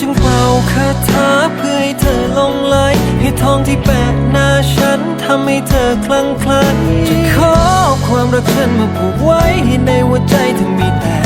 จึงเป่าคาถาเพื่อให้เธอลงไหลให้ทองที่แปะหน้าฉันทำให้เธอคลั่งไคล้จะขอความรักฉันมาผูกไว้ให้ในหัวใจเธอมีแต่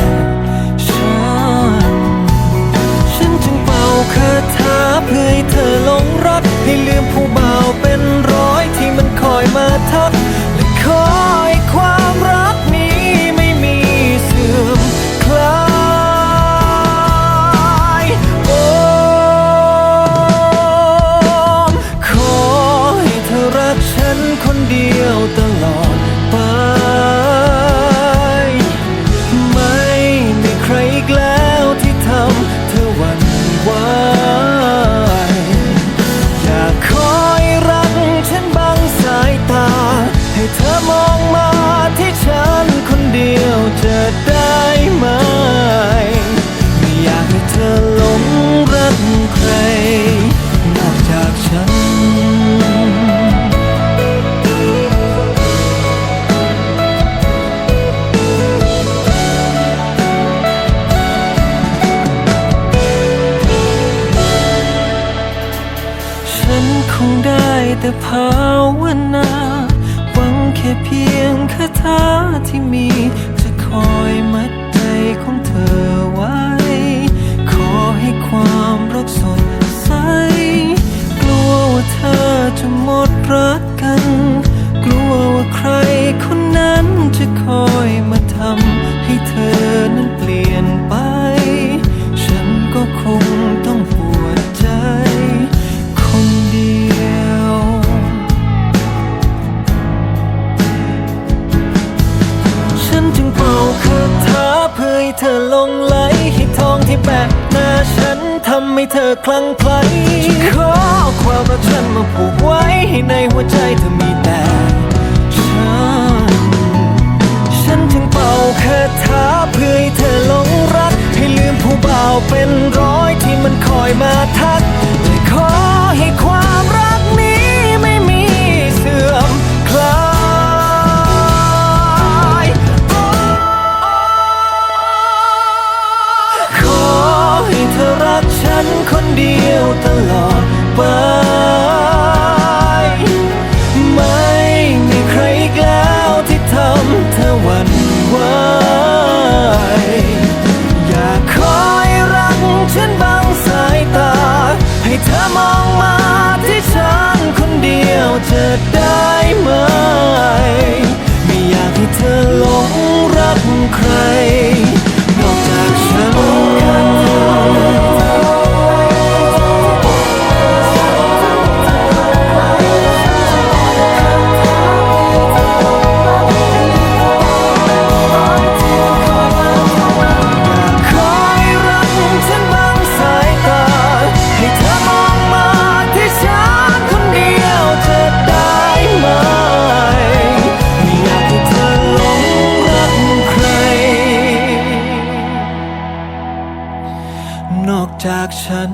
ฉันคงได้แต่ภาวนา หวังแค่เพียงคาถาที่มี จะคอยมัดใจของ เพื่อให้เธอลงไหลให้ทองที่แปะหน้าฉันทำให้เธอคลั่งไคล้ฉันขอเอาความรักฉันมาผูกไว้ให้ในหัวใจเธอมีแต่ฉัน ฉันจึงเป่าคาถาเพื่อให้เธอหลงรัก ให้ลืมผู้บ่าวเป็นร้อยที่มันคอยมา จากฉัน